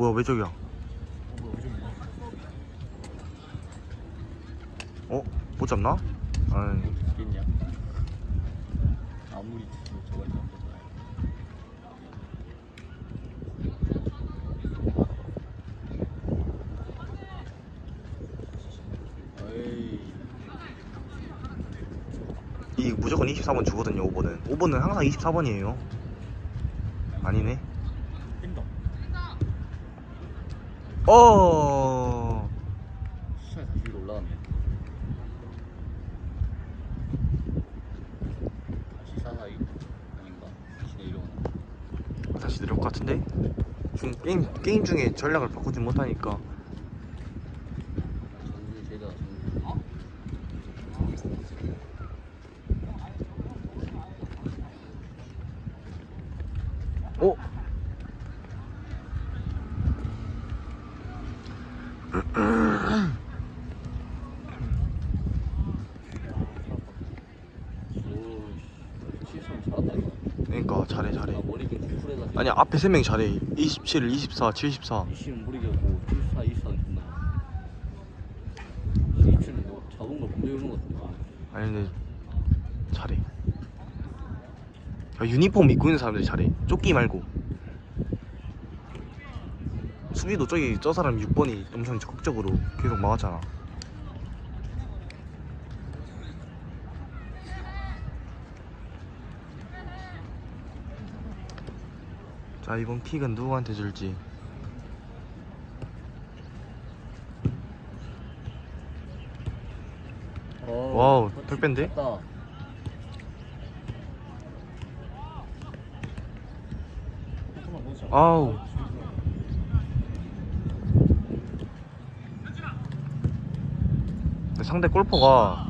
뭐야 왜 저기야? 어? 못 잡나? 아이, 있겠냐? 아무리 저걸. 에이, 이 무조건 24번 주거든요 5번은 5번은 항상 24번이에요 아니네 뛴다. 어 수찬이 다시 위로 올라갔네. 다시 사사이 아닌가? 다시 내려오나? 다시 내려올 것 같은데? 지금 게임, 게임 중에 전략을 바꾸지 못하니까 정글 제다 정글. 어? 오, 치성 잘한다 이거. 그러니까 잘해 잘해 아, 머리 좀 쿨해가지고. 아니 앞에 3명 잘해 27, 24, 74 이씨는 모르겠고 24, 24는 존나. 27은 뭐 잡은 걸 먼저 오는 것 같은데. 아니 근데 잘해 야, 유니폼 입고 있는 사람들이 잘해 조끼 말고 수비도 저기 저 사람 6번이 엄청 적극적으로 계속 막았잖아 자 이번 픽은 누구한테 줄지 어, 와우? 좋다. 아우 상대 골퍼가